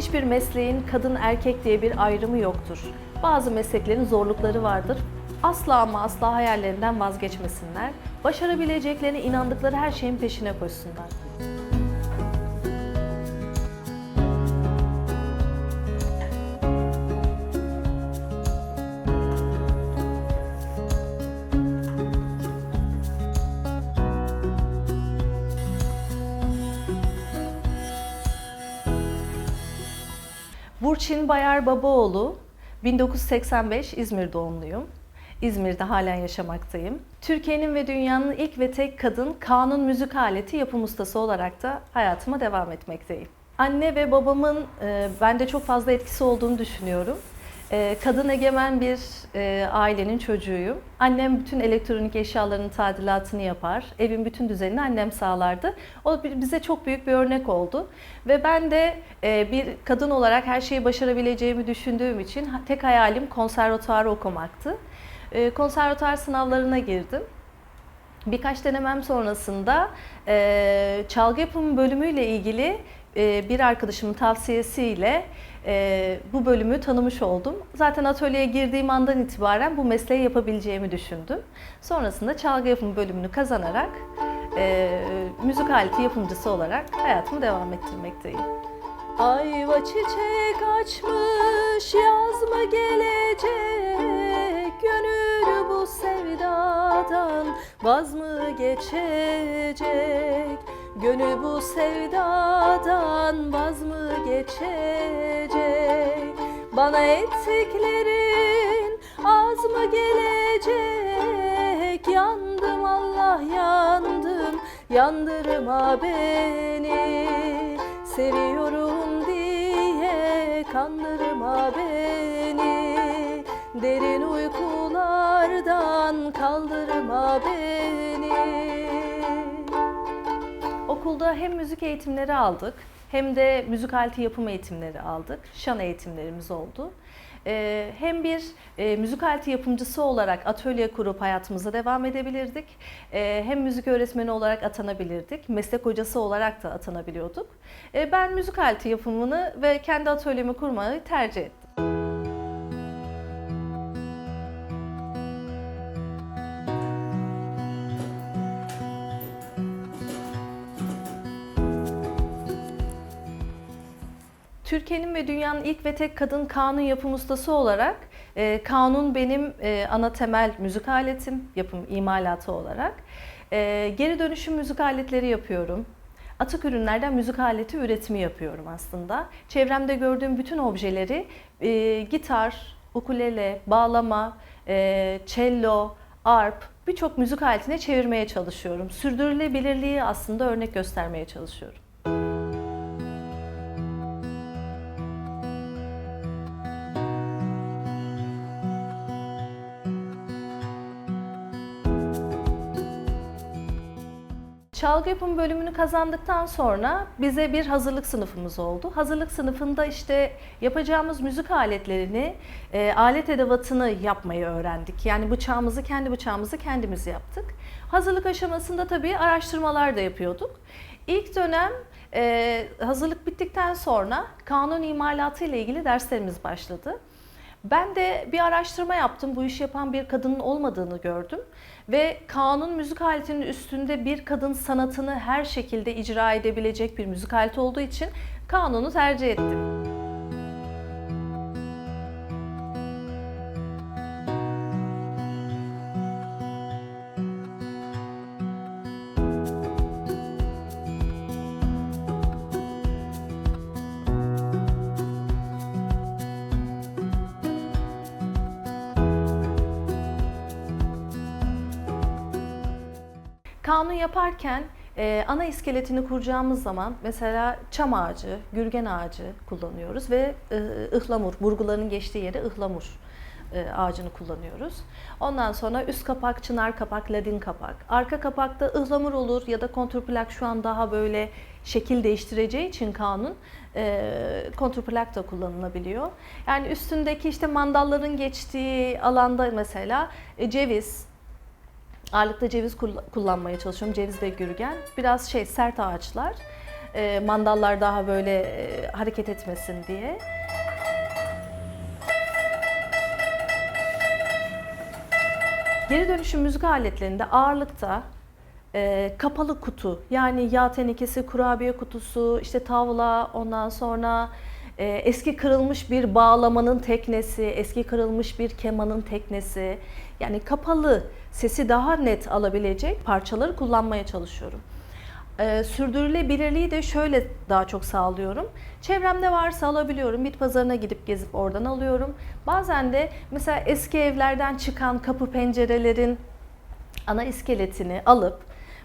Hiçbir mesleğin kadın erkek diye bir ayrımı yoktur. Bazı mesleklerin zorlukları vardır. Asla ama asla hayallerinden vazgeçmesinler. Başarabileceklerine inandıkları her şeyin peşine koşsunlar. Burçin Bayar Babaoğlu, 1985 İzmir doğumluyum. İzmir'de halen yaşamaktayım. Türkiye'nin ve dünyanın ilk ve tek kadın kanun müzik aleti yapım ustası olarak da hayatıma devam etmekteyim. Anne ve babamın e, bende çok fazla etkisi olduğunu düşünüyorum. E, kadın egemen bir e, ailenin çocuğuyum. Annem bütün elektronik eşyaların tadilatını yapar. Evin bütün düzenini annem sağlardı. O bize çok büyük bir örnek oldu. Ve ben de e, bir kadın olarak her şeyi başarabileceğimi düşündüğüm için tek hayalim konservatuarı okumaktı. E, konservatuar sınavlarına girdim. Birkaç denemem sonrasında çalgı yapımı bölümüyle ilgili bir arkadaşımın tavsiyesiyle e, bu bölümü tanımış oldum. Zaten atölyeye girdiğim andan itibaren bu mesleği yapabileceğimi düşündüm. Sonrasında çalgı yapımı bölümünü kazanarak e, müzik aleti yapımcısı olarak hayatımı devam ettirmekteyim. Ayva çiçek açmış yaz mı gelecek Gönül bu sevdadan vaz mı geçecek Gönül bu sevdadan vaz mı geçecek? Bana ettiklerin az mı gelecek? Yandım Allah yandım yandırma beni. Seviyorum diye kandırma beni. Derin uykulardan kaldırma beni Okulda hem müzik eğitimleri aldık hem de müzik aleti yapım eğitimleri aldık. Şan eğitimlerimiz oldu. Ee, hem bir e, müzik aleti yapımcısı olarak atölye kurup hayatımıza devam edebilirdik. Ee, hem müzik öğretmeni olarak atanabilirdik. Meslek hocası olarak da atanabiliyorduk. Ee, ben müzik aleti yapımını ve kendi atölyemi kurmayı tercih ettim. Türkiye'nin ve dünyanın ilk ve tek kadın kanun yapım ustası olarak e, kanun benim e, ana temel müzik aletim, yapım imalatı olarak. E, geri dönüşüm müzik aletleri yapıyorum. Atık ürünlerden müzik aleti üretimi yapıyorum aslında. Çevremde gördüğüm bütün objeleri e, gitar, ukulele, bağlama, e, cello, arp birçok müzik aletine çevirmeye çalışıyorum. Sürdürülebilirliği aslında örnek göstermeye çalışıyorum. Çalgı yapım bölümünü kazandıktan sonra bize bir hazırlık sınıfımız oldu. Hazırlık sınıfında işte yapacağımız müzik aletlerini, e, alet edevatını yapmayı öğrendik. Yani bıçağımızı, kendi bıçağımızı kendimiz yaptık. Hazırlık aşamasında tabii araştırmalar da yapıyorduk. İlk dönem e, hazırlık bittikten sonra kanun imalatı ile ilgili derslerimiz başladı. Ben de bir araştırma yaptım. Bu işi yapan bir kadının olmadığını gördüm. Ve kanun müzik aletinin üstünde bir kadın sanatını her şekilde icra edebilecek bir müzik aleti olduğu için kanunu tercih ettim. Kanun yaparken e, ana iskeletini kuracağımız zaman mesela çam ağacı, gürgen ağacı kullanıyoruz ve e, ıhlamur, burguların geçtiği yere ıhlamur e, ağacını kullanıyoruz. Ondan sonra üst kapak, çınar kapak, ladin kapak. Arka kapakta ıhlamur olur ya da kontrplak şu an daha böyle şekil değiştireceği için kanun e, kontrplak da kullanılabiliyor. Yani üstündeki işte mandalların geçtiği alanda mesela e, ceviz, Ağırlıkta ceviz kull- kullanmaya çalışıyorum. Ceviz ve gürgen. Biraz şey sert ağaçlar. e, mandallar daha böyle e, hareket etmesin diye. Geri dönüşüm müzik aletlerinde ağırlıkta e, kapalı kutu yani yağ tenekesi, kurabiye kutusu, işte tavla, ondan sonra eski kırılmış bir bağlamanın teknesi, eski kırılmış bir kemanın teknesi yani kapalı sesi daha net alabilecek parçaları kullanmaya çalışıyorum. E, sürdürülebilirliği de şöyle daha çok sağlıyorum. Çevremde varsa alabiliyorum. Bit pazarına gidip gezip oradan alıyorum. Bazen de mesela eski evlerden çıkan kapı pencerelerin ana iskeletini alıp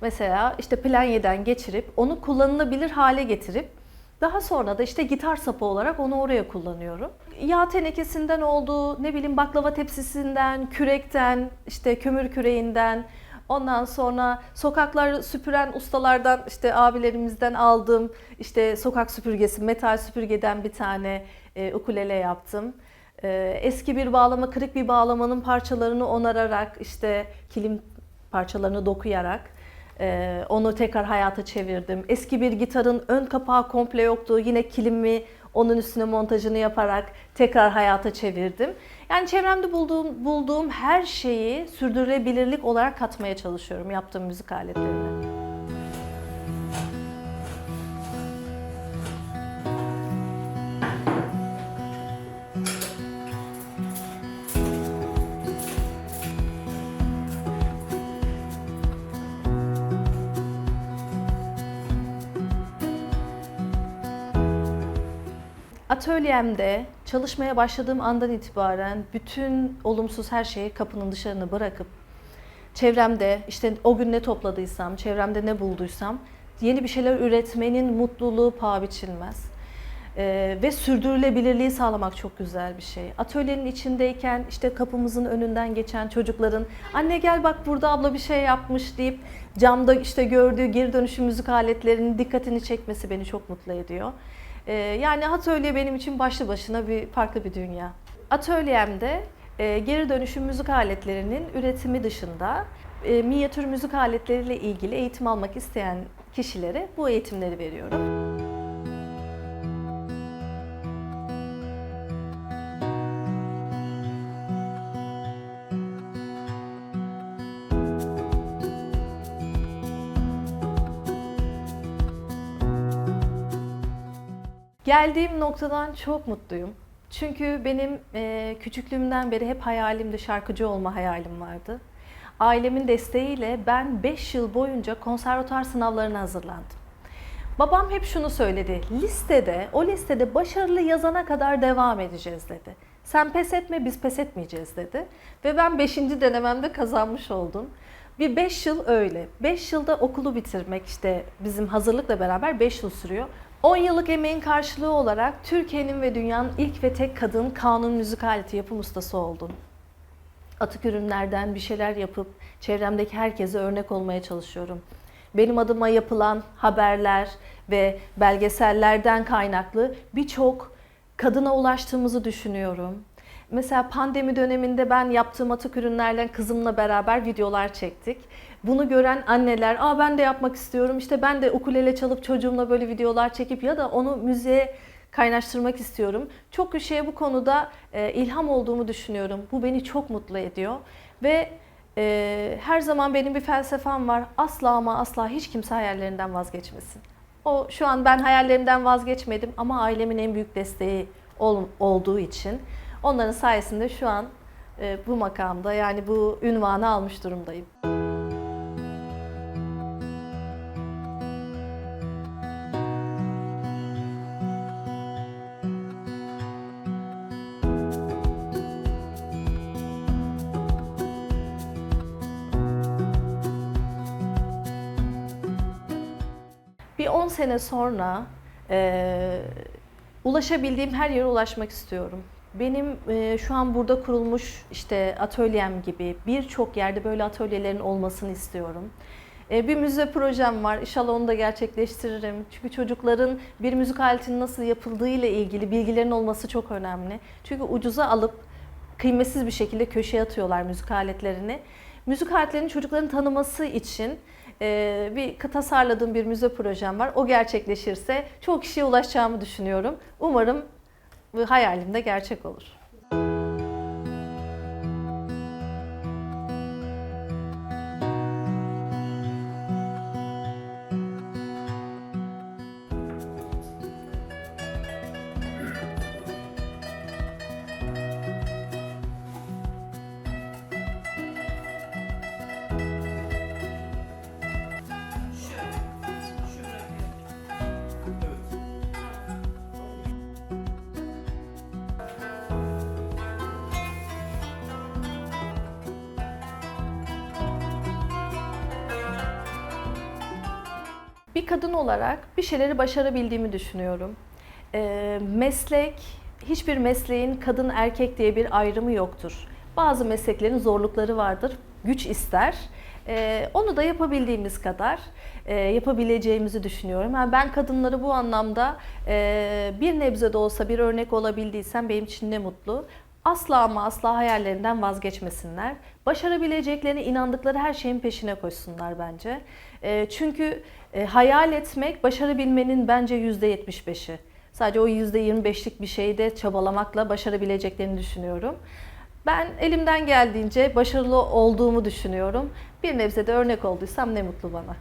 mesela işte planyeden geçirip onu kullanılabilir hale getirip daha sonra da işte gitar sapı olarak onu oraya kullanıyorum. Yağ tenekesinden oldu, ne bileyim baklava tepsisinden, kürekten, işte kömür küreğinden, ondan sonra sokaklar süpüren ustalardan, işte abilerimizden aldığım işte sokak süpürgesi, metal süpürgeden bir tane e, ukulele yaptım. E, eski bir bağlama, kırık bir bağlamanın parçalarını onararak, işte kilim parçalarını dokuyarak ee, onu tekrar hayata çevirdim. Eski bir gitarın ön kapağı komple yoktu. Yine kilimi onun üstüne montajını yaparak tekrar hayata çevirdim. Yani çevremde bulduğum, bulduğum her şeyi sürdürülebilirlik olarak katmaya çalışıyorum yaptığım müzik aletlerine. Atölyemde çalışmaya başladığım andan itibaren bütün olumsuz her şeyi kapının dışarına bırakıp çevremde işte o gün ne topladıysam, çevremde ne bulduysam yeni bir şeyler üretmenin mutluluğu paha biçilmez. Ee, ve sürdürülebilirliği sağlamak çok güzel bir şey. Atölyenin içindeyken işte kapımızın önünden geçen çocukların anne gel bak burada abla bir şey yapmış deyip camda işte gördüğü geri dönüşüm müzik aletlerinin dikkatini çekmesi beni çok mutlu ediyor. Ee, yani atölye benim için başlı başına bir farklı bir dünya. Atölyemde e, geri dönüşüm müzik aletlerinin üretimi dışında e, minyatür müzik aletleriyle ilgili eğitim almak isteyen kişilere bu eğitimleri veriyorum. Geldiğim noktadan çok mutluyum. Çünkü benim e, küçüklüğümden beri hep hayalimde şarkıcı olma hayalim vardı. Ailemin desteğiyle ben 5 yıl boyunca konservatuar sınavlarına hazırlandım. Babam hep şunu söyledi. Listede, o listede başarılı yazana kadar devam edeceğiz dedi. Sen pes etme, biz pes etmeyeceğiz dedi. Ve ben 5. denememde kazanmış oldum. Bir 5 yıl öyle. 5 yılda okulu bitirmek işte bizim hazırlıkla beraber 5 yıl sürüyor. 10 yıllık emeğin karşılığı olarak Türkiye'nin ve dünyanın ilk ve tek kadın kanun müzik aleti yapım ustası oldum. Atık ürünlerden bir şeyler yapıp çevremdeki herkese örnek olmaya çalışıyorum. Benim adıma yapılan haberler ve belgesellerden kaynaklı birçok kadına ulaştığımızı düşünüyorum. Mesela pandemi döneminde ben yaptığım atık ürünlerden kızımla beraber videolar çektik. Bunu gören anneler, "Aa ben de yapmak istiyorum. İşte ben de ukulele çalıp çocuğumla böyle videolar çekip ya da onu müziğe kaynaştırmak istiyorum. Çok kişiye bu konuda e, ilham olduğumu düşünüyorum. Bu beni çok mutlu ediyor ve e, her zaman benim bir felsefem var. Asla ama asla hiç kimse hayallerinden vazgeçmesin. O şu an ben hayallerimden vazgeçmedim ama ailemin en büyük desteği ol, olduğu için onların sayesinde şu an e, bu makamda yani bu ünvanı almış durumdayım. Bir 10 sene sonra e, ulaşabildiğim her yere ulaşmak istiyorum. Benim e, şu an burada kurulmuş işte atölyem gibi birçok yerde böyle atölyelerin olmasını istiyorum. E, bir müze projem var. İnşallah onu da gerçekleştiririm. Çünkü çocukların bir müzik aletinin nasıl yapıldığı ile ilgili bilgilerin olması çok önemli. Çünkü ucuza alıp kıymetsiz bir şekilde köşeye atıyorlar müzik aletlerini. Müzik aletlerini çocukların tanıması için e, bir tasarladığım bir müze projem var. O gerçekleşirse çok kişiye ulaşacağımı düşünüyorum. Umarım bu hayalim de gerçek olur. Bir kadın olarak bir şeyleri başarabildiğimi düşünüyorum. Ee, meslek, hiçbir mesleğin kadın erkek diye bir ayrımı yoktur. Bazı mesleklerin zorlukları vardır, güç ister. Ee, onu da yapabildiğimiz kadar e, yapabileceğimizi düşünüyorum. Yani ben kadınları bu anlamda e, bir nebze de olsa bir örnek olabildiysem benim için ne mutlu. Asla ama asla hayallerinden vazgeçmesinler. Başarabileceklerine inandıkları her şeyin peşine koşsunlar bence. E, çünkü e, hayal etmek başarabilmenin bence %75'i. Sadece o %25'lik bir şeyde çabalamakla başarabileceklerini düşünüyorum. Ben elimden geldiğince başarılı olduğumu düşünüyorum. Bir nebze de örnek olduysam ne mutlu bana.